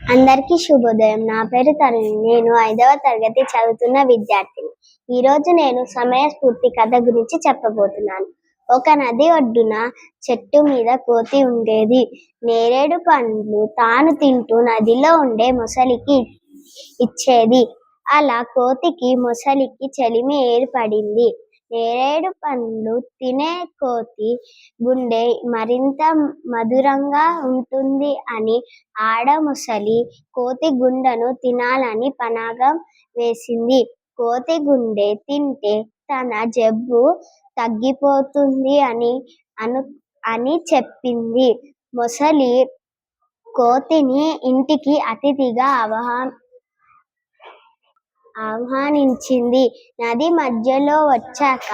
అందరికీ శుభోదయం. నా పేరు తరుణి. నేను ఐదవ తరగతి చదువుతున్న విద్యార్థిని. ఈరోజు నేను సమయ స్ఫూర్తి కథ గురించి చెప్పబోతున్నాను. ఒక నది ఒడ్డున చెట్టు మీద కోతి ఉండేది. నేరేడు పండ్లు తాను తింటూ నదిలో ఉండే మొసలికి ఇచ్చేది. అలా కోతికి మొసలికి చెలిమి ఏర్పడింది. నేరేడు పండ్లు తినే కోతి గుండె మరింత మధురంగా ఉంటుంది అని ఆడ మొసలి కోతి గుండెను తినాలని పనాగం వేసింది. కోతి గుండె తింటే తన జబ్బు తగ్గిపోతుంది అని అను అని చెప్పింది. మొసలి కోతిని ఇంటికి అతిథిగా ఆహ్వా ఆహ్వానించింది. నది మధ్యలో వచ్చాక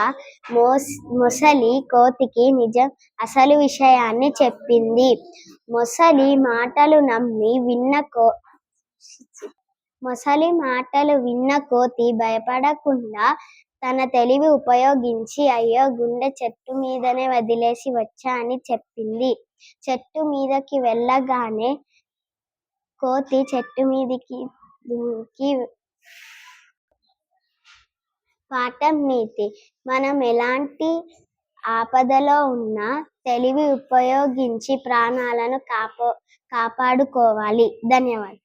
మోస్ మొసలి కోతికి నిజం అసలు విషయాన్ని చెప్పింది. మొసలి మాటలు నమ్మి విన్న కో మొసలి మాటలు విన్న కోతి భయపడకుండా తన తెలివి ఉపయోగించి అయ్యో గుండె చెట్టు మీదనే వదిలేసి వచ్చా అని చెప్పింది. చెట్టు మీదకి వెళ్ళగానే కోతి చెట్టు మీదికి దూకి పాఠం నీతి. మనం ఎలాంటి ఆపదలో ఉన్నా తెలివి ఉపయోగించి ప్రాణాలను కాపా కాపాడుకోవాలి. ధన్యవాదాలు.